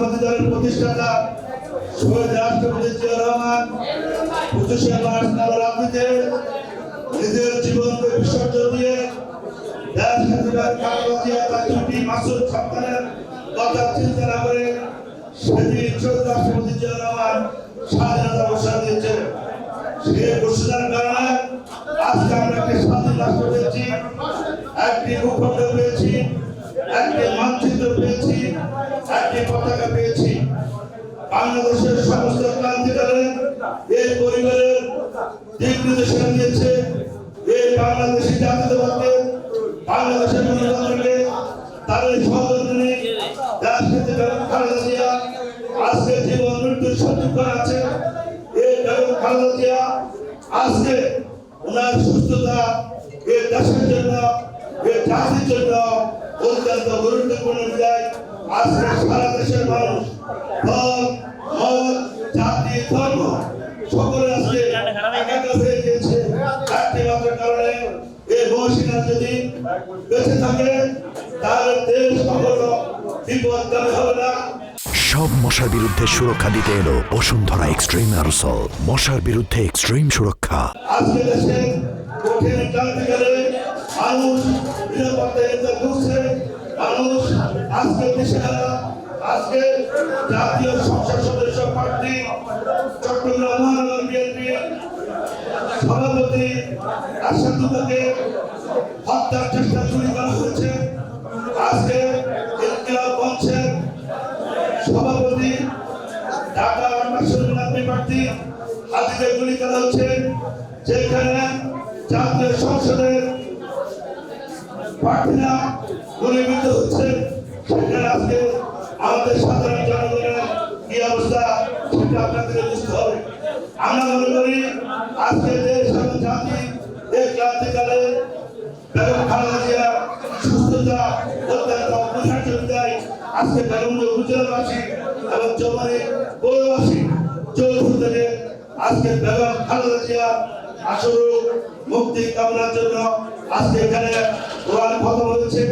জামাত দলের প্রতিষ্ঠাতা সৈয়দ রাষ্ট্রপতি জিয়া রহমান পঁচিশে মার্চ নামে রাজনীতিতে নিজের জীবনকে বিসর্জন দিয়ে দেশ স্বাধীনতার কাগজিয়া তার ছুটি মাসুদ সন্তানের কথা চিন্তা না করে সেটি সৈয়দ রাষ্ট্রপতি জিয়া রহমান স্বাধীনতা ঘোষণা দিয়েছে। সে ঘোষণার কারণে আজকে আমরা একটি স্বাধীন রাষ্ট্র পেয়েছি, একটি ভূখণ্ড পেয়েছি। একটি মানচিত্র পেয়েছি, একটি পতাকা পেয়েছি। বাংলাদেশের সমস্ত ক্রান্তিকালে এই পরিবারের দিক নির্দেশনা দিয়েছে এই বাংলাদেশি জাতীয়তাবাদকে, বাংলাদেশের গণতন্ত্রকে তাদের সহযোগী রাজনীতি বেগম খালেদা জিয়া আজকে জীবন মৃত্যুর আছে, এই বেগম খালেদা জিয়া আজকে ওনার সুস্থতা, এই দেশের জন্য, এই জাতির জন্য অত্যন্ত গুরুত্বপূর্ণ বিদায় আজকে সারা দেশের মানুষ জাতি ধর্ম সকলে আজকে একাকার হয়ে গিয়েছে। একটি মাত্র কারণে এই মহসিনা যদি বেঁচে থাকে তাহলে দেশ কখনো বিপদগামী হবে না। সব মশার বিরুদ্ধে সুরক্ষা দিতে এলো বসুন্ধরা এক্সট্রিম অ্যারোসল। মশার বিরুদ্ধে এক্সট্রিম সুরক্ষা। আজকে দেশে কঠিন ক্রান্তিকালে মানুষ নিরাপত্তা করছে মানুষ আজকে দেশেরা আজকে জাতীয় সংসদ সদস্য প্রার্থী, চট্টগ্রাম মহানগর বিএনপি সভাপতি আসাদুল্লাহকে হত্যার চেষ্টা চুরি করা হয়েছে। আজকে ইনকিলাব মঞ্চের সভাপতি ঢাকা আসন আপনি প্রার্থী হাতিতে গুলি করা হচ্ছে যেখানে জাতীয় সংসদের প্রার্থীরা গুলিবিদ্ধ হচ্ছে। সেখানে আজকে আমাদের সাধারণ জনগণের কি অবস্থা সেটা আপনাদের বুঝতে হবে। আমরা মনে করি আজকে দেশ এবং জাতি এই ক্রান্তিকালে বেগম খালেদা জিয়া সুস্থতা অত্যন্ত অপরিহার্য বিদায়, আজকে বেগমপুর উপজেলাবাসী এবং চৌমারি পৌরবাসী চৌধুরী থেকে আজকে বেগম খালেদা জিয়া আসরু মুক্তি কামনার জন্য আজকে এখানে কোরআন খতম হয়েছে